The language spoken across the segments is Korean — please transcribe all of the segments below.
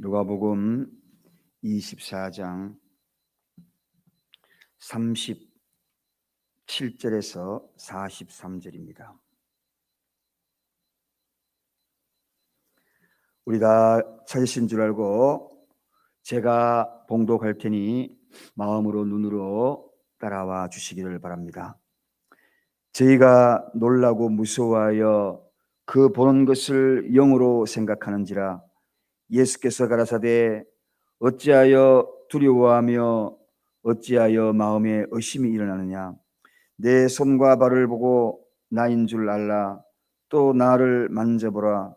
누가복음 24장 37절에서 43절입니다. 우리 다 찾으신 줄 알고 제가 봉독할 테니 마음으로 눈으로 따라와 주시기를 바랍니다. 저희가 놀라고 무서워하여 그 보는 것을 영으로 생각하는지라 예수께서 가라사대 어찌하여 두려워하며 어찌하여 마음에 의심이 일어나느냐? 내 손과 발을 보고 나인 줄 알라. 또 나를 만져보라.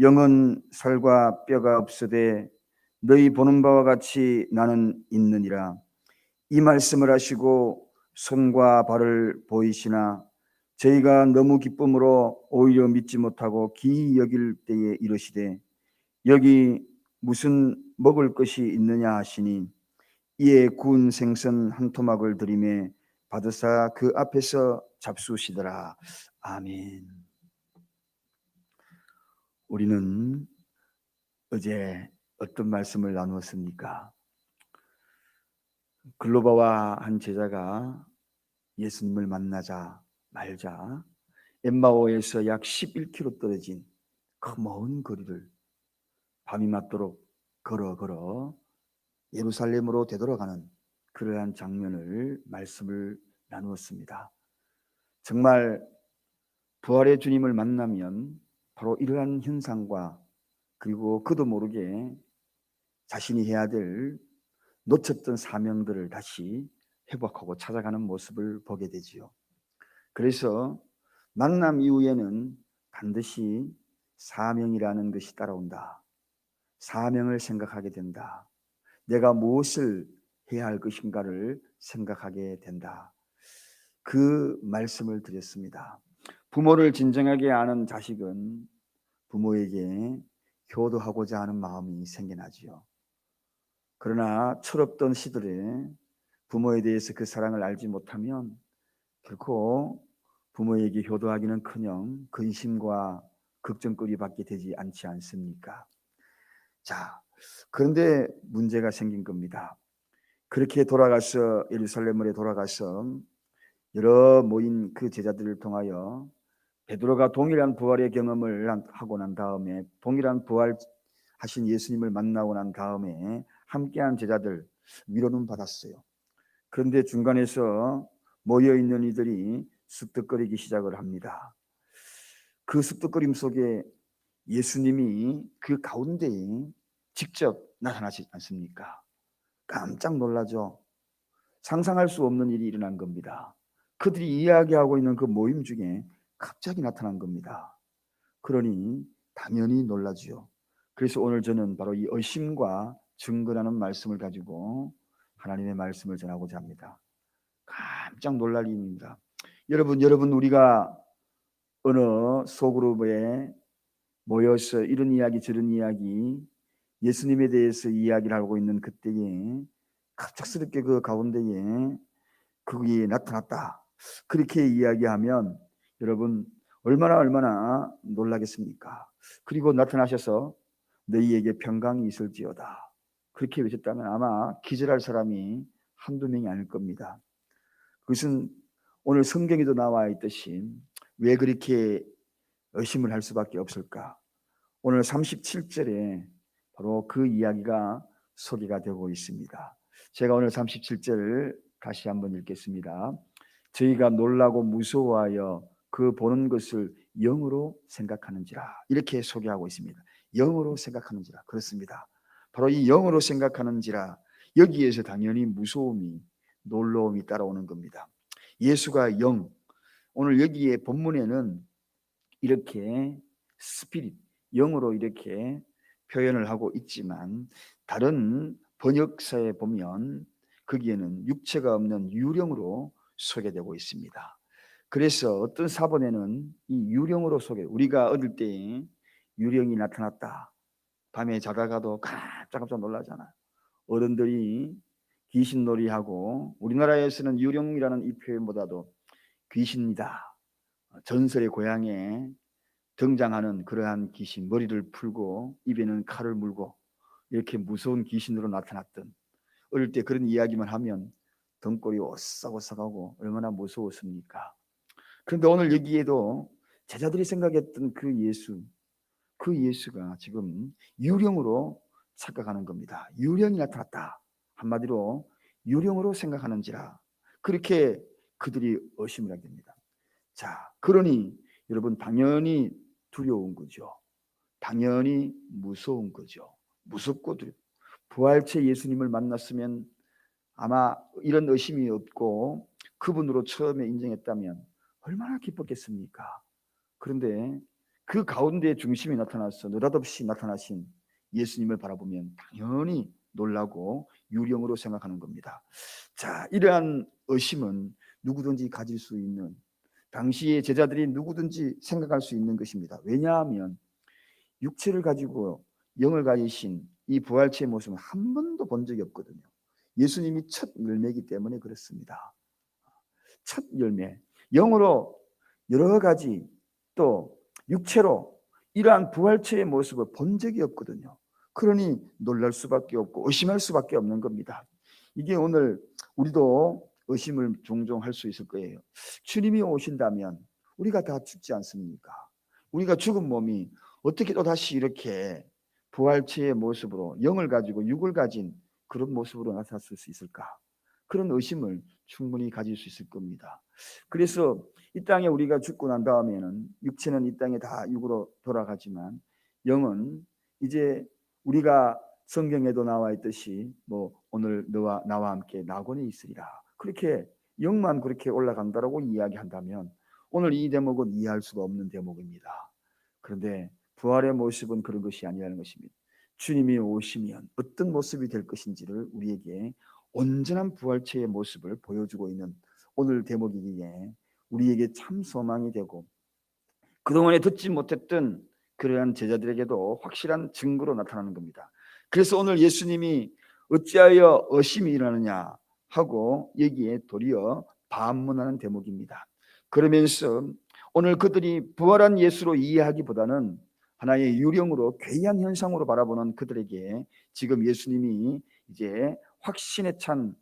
영은 살과 뼈가 없으되 너희 보는 바와 같이 나는 있느니라. 이 말씀을 하시고 손과 발을 보이시나? 저희가 너무 기쁨으로 오히려 믿지 못하고 기이 여길 때에 이르시되 여기 무슨 먹을 것이 있느냐 하시니 이에 구운 생선 한 토막을 드림에 받으사 그 앞에서 잡수시더라 아멘 우리는 어제 어떤 말씀을 나누었습니까? 글로바와 한 제자가 예수님을 만나자 말자 엠마오에서 약 11km 떨어진 그 먼 거리를 밤이 맞도록 걸어 걸어 예루살렘으로 되돌아가는 그러한 장면을 말씀을 나누었습니다. 정말 부활의 주님을 만나면 바로 이러한 현상과 그리고 그도 모르게 자신이 해야 될 놓쳤던 사명들을 다시 회복하고 찾아가는 모습을 보게 되지요. 그래서 만남 이후에는 반드시 사명이라는 것이 따라온다. 사명을 생각하게 된다. 내가 무엇을 해야 할 것인가를 생각하게 된다. 그 말씀을 드렸습니다. 부모를 진정하게 아는 자식은 부모에게 효도하고자 하는 마음이 생겨나지요. 그러나 철없던 시들에 부모에 대해서 그 사랑을 알지 못하면 결코 부모에게 효도하기는 커녕 근심과 걱정거리 받게 되지 않지 않습니까? 자, 그런데 문제가 생긴 겁니다. 그렇게 돌아가서 예루살렘으로 돌아가서 여러 모인 그 제자들을 통하여 베드로가 동일한 부활의 경험을 하고 난 다음에 동일한 부활 하신 예수님을 만나고 난 다음에 함께한 제자들 위로는 받았어요. 그런데 중간에서 모여 있는 이들이 쑥덕거리기 시작을 합니다. 그 쑥덕거림 속에 예수님이 그 가운데에 직접 나타나지 않습니까? 깜짝 놀라죠. 상상할 수 없는 일이 일어난 겁니다. 그들이 이야기하고 있는 그 모임 중에 갑자기 나타난 겁니다. 그러니 당연히 놀라지요. 그래서 오늘 저는 바로 이 의심과 증거라는 말씀을 가지고 하나님의 말씀을 전하고자 합니다. 깜짝 놀랄 일입니다. 여러분, 여러분 우리가 어느 소그룹에 모여서 이런 이야기 저런 이야기 예수님에 대해서 이야기를 하고 있는 그때에 갑작스럽게 그 가운데에 그게 나타났다. 그렇게 이야기하면 여러분 얼마나 얼마나 놀라겠습니까? 그리고 나타나셔서 너희에게 평강이 있을지어다. 그렇게 외쳤다면 아마 기절할 사람이 한두 명이 아닐 겁니다. 그것은 오늘 성경에도 나와 있듯이 왜 그렇게 의심을 할 수밖에 없을까? 오늘 37절에 바로 그 이야기가 소개가 되고 있습니다. 제가 오늘 37절을 다시 한번 읽겠습니다. 저희가 놀라고 무서워하여 그 보는 것을 영으로 생각하는지라 이렇게 소개하고 있습니다. 영으로 생각하는지라 그렇습니다. 바로 이 영으로 생각하는지라 여기에서 당연히 무서움이 놀라움이 따라오는 겁니다. 예수가 영 오늘 여기에 본문에는 이렇게 스피릿 영으로 이렇게 표현을 하고 있지만 다른 번역서에 보면 거기에는 육체가 없는 유령으로 소개되고 있습니다. 그래서 어떤 사본에는 이 유령으로 소개 우리가 어릴 때 유령이 나타났다. 밤에 자다가도 깜짝깜짝 놀라잖아. 어른들이 귀신놀이하고 우리나라에서는 유령이라는 이 표현보다도 귀신이다. 전설의 고향에 등장하는 그러한 귀신 머리를 풀고 입에는 칼을 물고 이렇게 무서운 귀신으로 나타났던 어릴 때 그런 이야기만 하면 등골이 오싹오싹하고 얼마나 무서웠습니까? 그런데 오늘 여기에도 제자들이 생각했던 그 예수, 그 예수가 지금 유령으로 착각하는 겁니다. 유령이 나타났다. 한마디로 유령으로 생각하는지라 그렇게 그들이 의심을 하게 됩니다. 자, 그러니 여러분 당연히 두려운 거죠. 당연히 무서운 거죠. 무섭고 두려. 부활체 예수님을 만났으면 아마 이런 의심이 없고 그분으로 처음에 인정했다면 얼마나 기뻤겠습니까? 그런데 그 가운데 중심이 나타나서 느닷없이 나타나신 예수님을 바라보면 당연히 놀라고 유령으로 생각하는 겁니다. 자, 이러한 의심은 누구든지 가질 수 있는 당시의 제자들이 누구든지 생각할 수 있는 것입니다. 왜냐하면 육체를 가지고 영을 가지신 이 부활체의 모습은 한 번도 본 적이 없거든요. 예수님이 첫 열매이기 때문에 그렇습니다. 첫 열매. 영으로 여러 가지 또 육체로 이러한 부활체의 모습을 본 적이 없거든요. 그러니 놀랄 수밖에 없고 의심할 수밖에 없는 겁니다. 이게 오늘 우리도 의심을 종종 할 수 있을 거예요. 주님이 오신다면 우리가 다 죽지 않습니까? 우리가 죽은 몸이 어떻게 또 다시 이렇게 부활체의 모습으로 영을 가지고 육을 가진 그런 모습으로 나타날 수 있을까? 그런 의심을 충분히 가질 수 있을 겁니다. 그래서 이 땅에 우리가 죽고 난 다음에는 육체는 이 땅에 다 육으로 돌아가지만 영은 이제 우리가 성경에도 나와 있듯이 뭐 오늘 너와 나와 함께 낙원에 있으리라. 그렇게 영만 그렇게 올라간다라고 이야기한다면 오늘 이 대목은 이해할 수가 없는 대목입니다. 그런데 부활의 모습은 그런 것이 아니라는 것입니다. 주님이 오시면 어떤 모습이 될 것인지를 우리에게 온전한 부활체의 모습을 보여주고 있는 오늘 대목이기에 우리에게 참 소망이 되고 그동안에 듣지 못했던 그러한 제자들에게도 확실한 증거로 나타나는 겁니다. 그래서 오늘 예수님이 어찌하여 의심이 일어나느냐 하고 여기에 도리어 반문하는 대목입니다. 그러면서 오늘 그들이 부활한 예수로 이해하기보다는 하나의 유령으로 괴이한 현상으로 바라보는 그들에게 지금 예수님이 이제 확신에 찬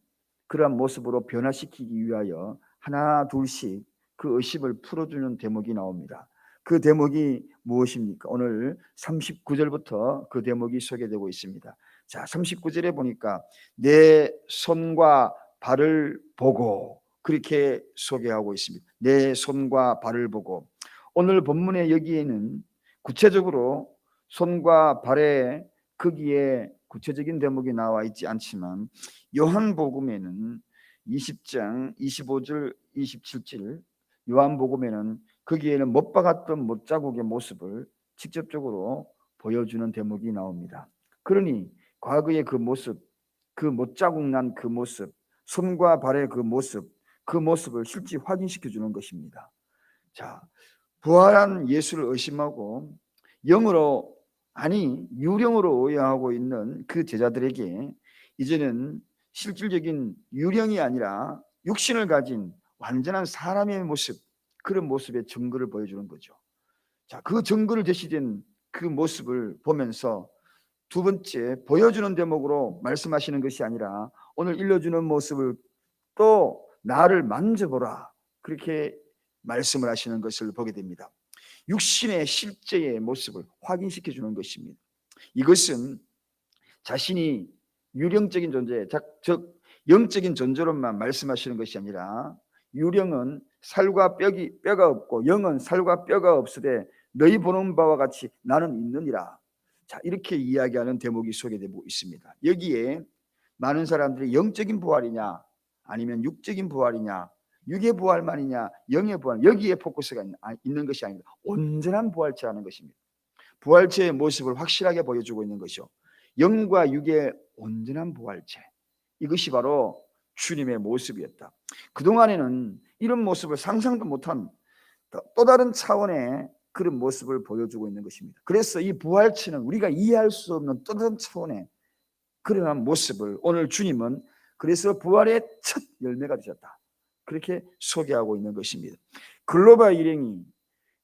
그러한 모습으로 변화시키기 위하여 하나 둘씩 그 의심을 풀어주는 대목이 나옵니다. 그 대목이 무엇입니까? 오늘 39절부터 그 대목이 소개되고 있습니다. 자, 39절에 보니까 내 손과 발을 보고 그렇게 소개하고 있습니다. 내 손과 발을 보고 오늘 본문의 여기에는 구체적으로 손과 발의 크기에 구체적인 대목이 나와 있지 않지만 요한복음에는 20장 25절 27절 요한복음에는 거기에는 못 박았던 못자국의 모습을 직접적으로 보여주는 대목이 나옵니다. 그러니 과거의 그 모습, 그 못자국 난 그 모습, 손과 발의 그 모습, 그 모습을 실제 확인시켜 주는 것입니다. 자, 부활한 예수를 의심하고 영으로 아니 유령으로 오해하고 있는 그 제자들에게 이제는 실질적인 유령이 아니라 육신을 가진 완전한 사람의 모습 그런 모습의 증거를 보여주는 거죠. 자, 그 증거를 제시된 그 모습을 보면서 두 번째 보여주는 대목으로 말씀하시는 것이 아니라 오늘 일러주는 모습을 또 나를 만져보라 그렇게 말씀을 하시는 것을 보게 됩니다. 육신의 실제의 모습을 확인시켜 주는 것입니다. 이것은 자신이 유령적인 존재, 즉 영적인 존재로만 말씀하시는 것이 아니라 유령은 살과 뼈가 없고 영은 살과 뼈가 없으되 너희 보는 바와 같이 나는 있느니라. 자 이렇게 이야기하는 대목이 소개되고 있습니다. 여기에 많은 사람들이 영적인 부활이냐 아니면 육적인 부활이냐 육의 부활만이냐 영의 부활 여기에 포커스가 있는 것이 아닙니다. 온전한 부활체하는 것입니다. 부활체의 모습을 확실하게 보여주고 있는 것이요. 영과 육의 온전한 부활체 이것이 바로 주님의 모습이었다. 그동안에는 이런 모습을 상상도 못한 또 다른 차원의 그런 모습을 보여주고 있는 것입니다. 그래서 이 부활체는 우리가 이해할 수 없는 또 다른 차원의 그러한 모습을 오늘 주님은 그래서 부활의 첫 열매가 되셨다. 그렇게 소개하고 있는 것입니다. 글로벌 일행이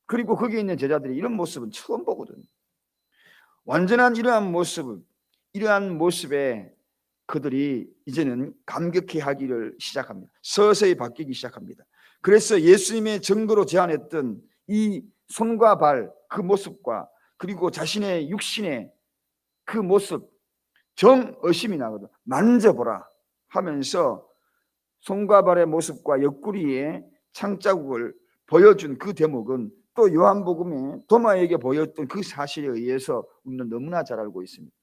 그리고 거기에 있는 제자들이 이런 모습은 처음 보거든요. 완전한 이러한 모습을 이러한 모습에 그들이 이제는 감격해 하기를 시작합니다. 서서히 바뀌기 시작합니다. 그래서 예수님의 증거로 제안했던 이 손과 발 그 모습과 그리고 자신의 육신의 그 모습 정 의심이 나거든. 만져보라 하면서 손과 발의 모습과 옆구리에 창자국을 보여준 그 대목은 또 요한복음에 도마에게 보였던 그 사실에 의해서 우리는 너무나 잘 알고 있습니다.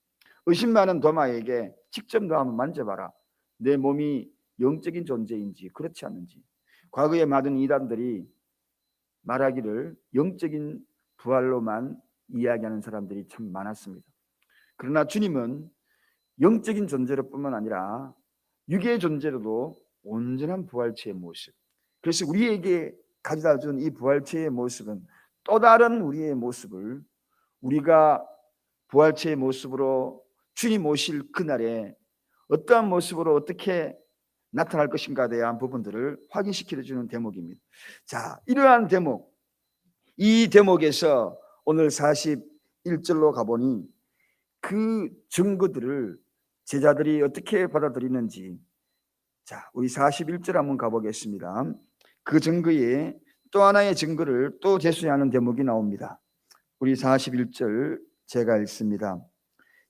의심 많은 도마에게 직접 너 한번 만져봐라. 내 몸이 영적인 존재인지 그렇지 않는지. 과거에 많은 이단들이 말하기를 영적인 부활로만 이야기하는 사람들이 참 많았습니다. 그러나 주님은 영적인 존재로 뿐만 아니라 육의 존재로도 온전한 부활체의 모습. 그래서 우리에게 가져다 준 이 부활체의 모습은 또 다른 우리의 모습을 우리가 부활체의 모습으로 주님 오실 그날에 어떠한 모습으로 어떻게 나타날 것인가에 대한 부분들을 확인시켜 주는 대목입니다. 자, 이러한 대목, 이 대목에서 오늘 41절로 가보니 그 증거들을 제자들이 어떻게 받아들이는지 자, 우리 41절 한번 가보겠습니다. 그 증거에 또 하나의 증거를 또 제시하는 대목이 나옵니다. 우리 41절 제가 읽습니다.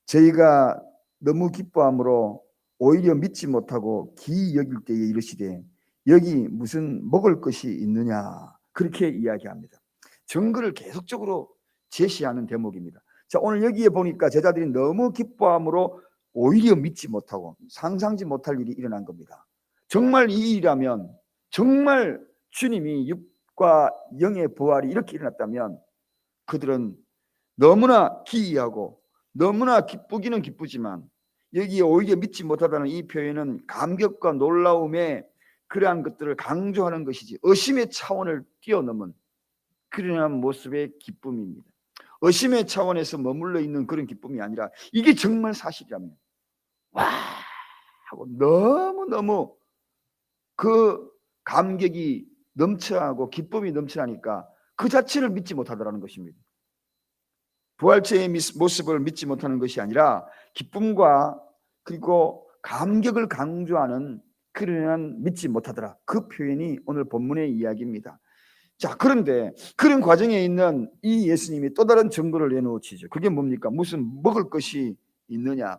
저희가 너무 기뻐함으로 오히려 믿지 못하고 기 여길 때에 이르시되 여기 무슨 먹을 것이 있느냐 그렇게 이야기합니다. 증거를 계속적으로 제시하는 대목입니다. 자 오늘 여기에 보니까 제자들이 너무 기뻐함으로 오히려 믿지 못하고 상상지 못할 일이 일어난 겁니다. 정말 이 일이라면 정말 주님이 육과 영의 부활이 이렇게 일어났다면 그들은 너무나 기이하고 너무나 기쁘기는 기쁘지만 여기에 오히려 믿지 못하다는 이 표현은 감격과 놀라움에 그러한 것들을 강조하는 것이지 의심의 차원을 뛰어넘은 그러한 모습의 기쁨입니다. 의심의 차원에서 머물러 있는 그런 기쁨이 아니라 이게 정말 사실이라면 와 하고 너무너무 그 감격이 넘쳐하고 기쁨이 넘쳐나니까 그 자체를 믿지 못하더라는 것입니다. 부활체의 모습을 믿지 못하는 것이 아니라 기쁨과 그리고 감격을 강조하는 그러한 믿지 못하더라. 그 표현이 오늘 본문의 이야기입니다. 자, 그런데 그런 과정에 있는 이 예수님이 또 다른 증거를 내놓으시죠. 그게 뭡니까? 무슨 먹을 것이 있느냐?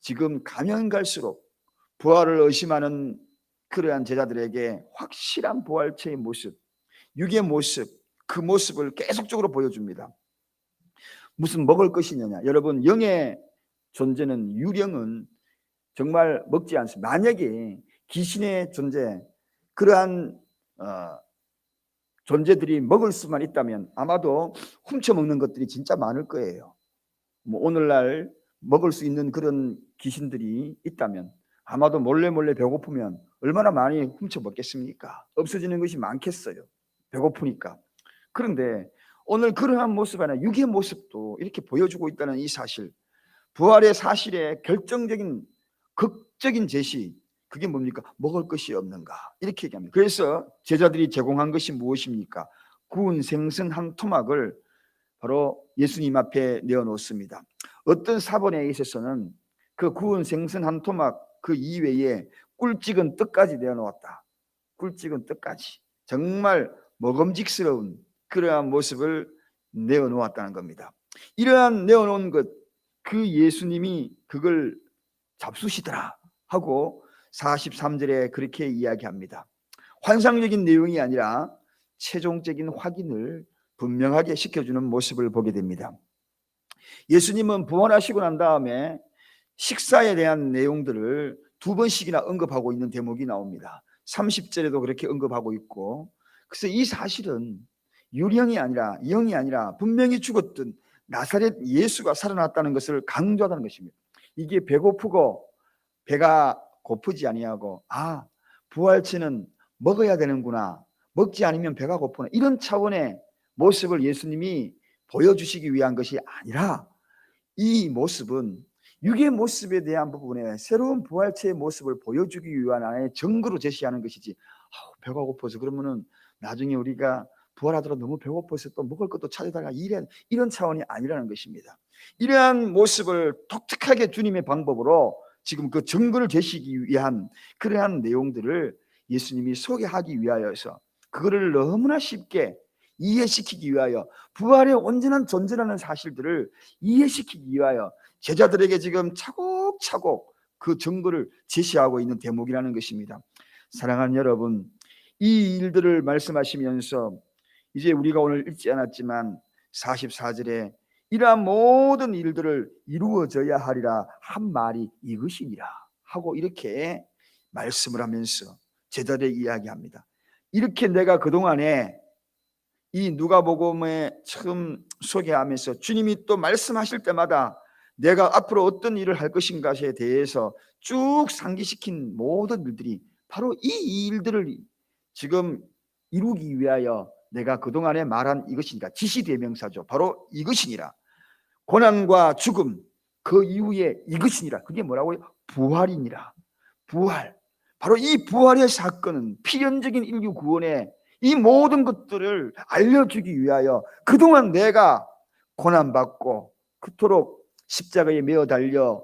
지금 가면 갈수록 부활을 의심하는 그러한 제자들에게 확실한 부활체의 모습, 육의 모습, 그 모습을 계속적으로 보여줍니다. 무슨 먹을 것이 있느냐? 여러분, 영의 존재는 유령은 정말 먹지 않습니다. 만약에 귀신의 존재, 그러한 어, 존재들이 먹을 수만 있다면 아마도 훔쳐 먹는 것들이 진짜 많을 거예요. 뭐 오늘날 먹을 수 있는 그런 귀신들이 있다면 아마도 몰래 몰래 배고프면 얼마나 많이 훔쳐 먹겠습니까? 없어지는 것이 많겠어요. 배고프니까. 그런데 오늘 그러한 모습 하나 육의 모습도 이렇게 보여주고 있다는 이 사실 부활의 사실의 결정적인 극적인 제시 그게 뭡니까? 먹을 것이 없는가 이렇게 얘기합니다. 그래서 제자들이 제공한 것이 무엇입니까? 구운 생선 한 토막을 바로 예수님 앞에 내어놓습니다. 어떤 사본에 있어서는 그 구운 생선 한 토막 그 이외에 꿀찍은 떡까지 내어놓았다. 꿀찍은 떡까지 정말 먹음직스러운 그러한 모습을 내어놓았다는 겁니다. 이러한 내어놓은 것, 그 예수님이 그걸 잡수시더라 하고 43절에 그렇게 이야기합니다. 환상적인 내용이 아니라 최종적인 확인을 분명하게 시켜주는 모습을 보게 됩니다. 예수님은 부활하시고 난 다음에 식사에 대한 내용들을 두 번씩이나 언급하고 있는 대목이 나옵니다. 30절에도 그렇게 언급하고 있고 그래서 이 사실은 유령이 아니라 영이 아니라 분명히 죽었던 나사렛 예수가 살아났다는 것을 강조하다는 것입니다. 이게 배고프고 배가 고프지 아니하고 아 부활체는 먹어야 되는구나 먹지 않으면 배가 고프나 이런 차원의 모습을 예수님이 보여주시기 위한 것이 아니라 이 모습은 육의 모습에 대한 부분에 새로운 부활체의 모습을 보여주기 위한 하나의 증거로 제시하는 것이지 아우, 배가 고파서 그러면은 나중에 우리가 부활하더라도 너무 배고파서 또 먹을 것도 찾아다가 이래 이런 차원이 아니라는 것입니다. 이러한 모습을 독특하게 주님의 방법으로 지금 그 증거를 제시하기 위한 그러한 내용들을 예수님이 소개하기 위하여서 그거를 너무나 쉽게 이해시키기 위하여 부활의 온전한 존재라는 사실들을 이해시키기 위하여 제자들에게 지금 차곡차곡 그 증거를 제시하고 있는 대목이라는 것입니다. 사랑하는 여러분, 이 일들을 말씀하시면서 이제 우리가 오늘 읽지 않았지만 44절에 이러한 모든 일들을 이루어져야 하리라 한 말이 이것이니라 하고 이렇게 말씀을 하면서 제자들에게 이야기합니다. 이렇게 내가 그동안에 이 누가복음에 처음 소개하면서 주님이 또 말씀하실 때마다 내가 앞으로 어떤 일을 할 것인가에 대해서 쭉 상기시킨 모든 일들이 바로 이 일들을 지금 이루기 위하여 내가 그동안에 말한 이것이니까 지시대명사죠. 바로 이것이니라. 고난과 죽음 그 이후에 이것이니라. 그게 뭐라고요? 부활이니라. 부활. 바로 이 부활의 사건은 필연적인 인류 구원의 이 모든 것들을 알려주기 위하여 그동안 내가 고난받고 그토록 십자가에 매어 달려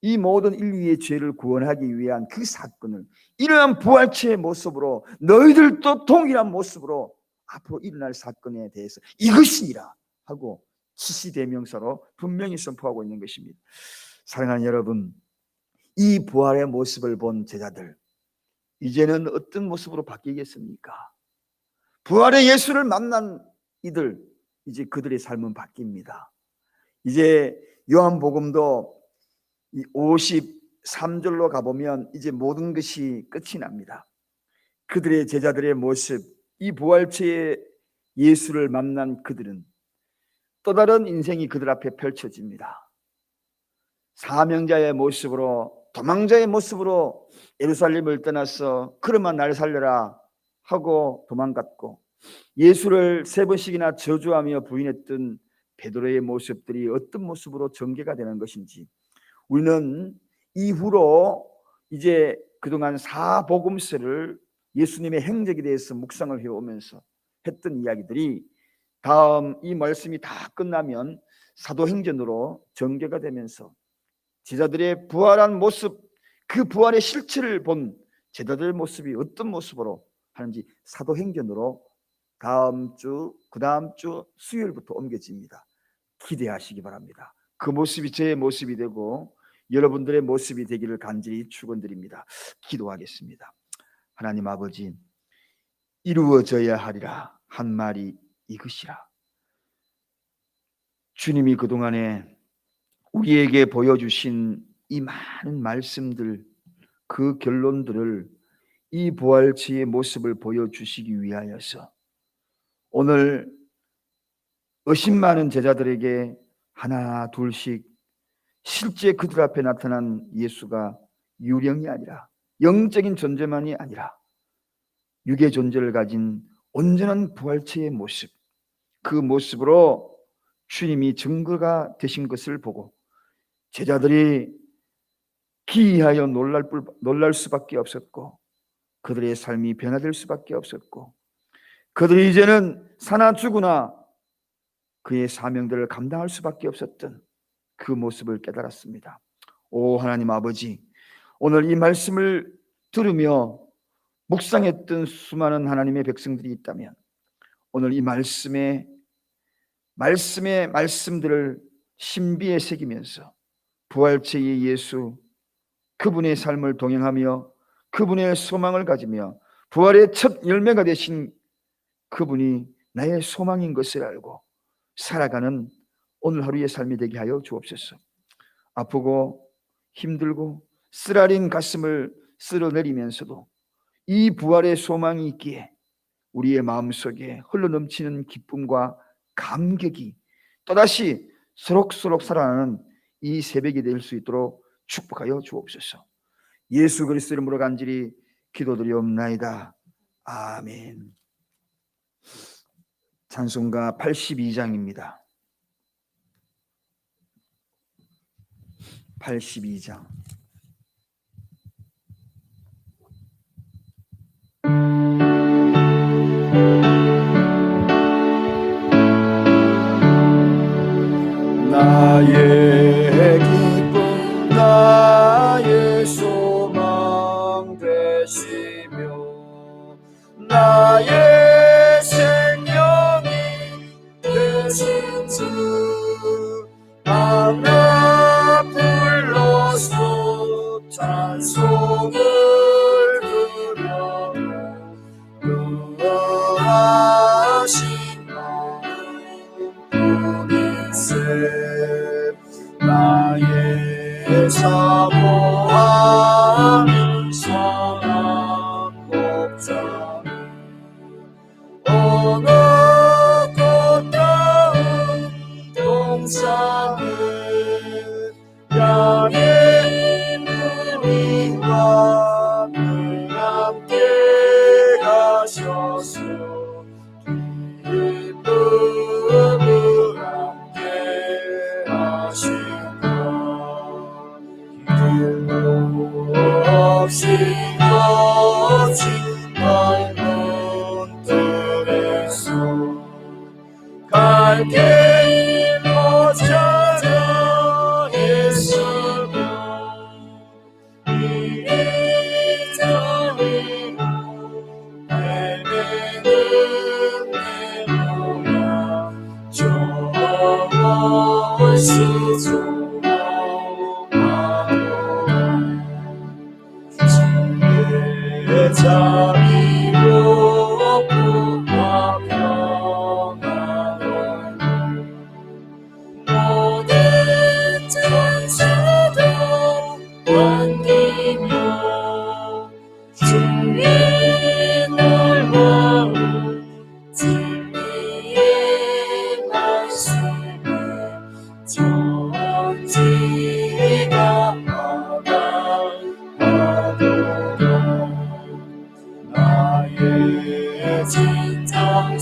이 모든 인류의 죄를 구원하기 위한 그 사건을 이러한 부활체의 모습으로 너희들도 동일한 모습으로 앞으로 일어날 사건에 대해서 이것이니라 하고 지시대명사로 분명히 선포하고 있는 것입니다. 사랑하는 여러분, 이 부활의 모습을 본 제자들 이제는 어떤 모습으로 바뀌겠습니까? 부활의 예수를 만난 이들 이제 그들의 삶은 바뀝니다. 이제 요한복음도 53절로 가보면 이제 모든 것이 끝이 납니다. 그들의 제자들의 모습, 이 부활체의 예수를 만난 그들은 또 다른 인생이 그들 앞에 펼쳐집니다. 사명자의 모습으로 도망자의 모습으로 예루살렘을 떠나서 그러면 날 살려라 하고 도망갔고 예수를 세 번씩이나 저주하며 부인했던 베드로의 모습들이 어떤 모습으로 전개가 되는 것인지 우리는 이후로 이제 그동안 사복음서를 예수님의 행적에 대해서 묵상을 해오면서 했던 이야기들이 다음 이 말씀이 다 끝나면 사도행전으로 전개가 되면서 제자들의 부활한 모습 그 부활의 실체를 본 제자들의 모습이 어떤 모습으로 하는지 사도행전으로 다음 주, 그 다음 주 수요일부터 옮겨집니다. 기대하시기 바랍니다. 그 모습이 제 모습이 되고 여러분들의 모습이 되기를 간절히 축원드립니다. 기도하겠습니다. 하나님 아버지 이루어져야 하리라 한 말이 이것이라. 주님이 그동안에 우리에게 보여주신 이 많은 말씀들 그 결론들을 이 부활체의 모습을 보여주시기 위하여서 오늘 의심 많은 제자들에게 하나 둘씩 실제 그들 앞에 나타난 예수가 유령이 아니라 영적인 존재만이 아니라 육의 존재를 가진 온전한 부활체의 모습 그 모습으로 주님이 증거가 되신 것을 보고 제자들이 기이하여 놀랄, 놀랄 수밖에 없었고 그들의 삶이 변화될 수밖에 없었고 그들이 이제는 사나 죽으나 그의 사명들을 감당할 수밖에 없었던 그 모습을 깨달았습니다. 오 하나님 아버지 오늘 이 말씀을 들으며 묵상했던 수많은 하나님의 백성들이 있다면 오늘 이 말씀의 말씀의 말씀들을 신비에 새기면서 부활체의 예수 그분의 삶을 동행하며 그분의 소망을 가지며 부활의 첫 열매가 되신 그분이 나의 소망인 것을 알고 살아가는 오늘 하루의 삶이 되게 하여 주옵소서. 아프고 힘들고 쓰라린 가슴을 쓸어내리면서도 이 부활의 소망이 있기에 우리의 마음속에 흘러넘치는 기쁨과 감격이 또다시 소록소록 살아나는 이 새벽이 될 수 있도록 축복하여 주옵소서. 예수 그리스도 이름으로 간절히 기도드리옵나이다. 아멘. 찬송가 82장입니다. 82장. 하나 저것 나의 진정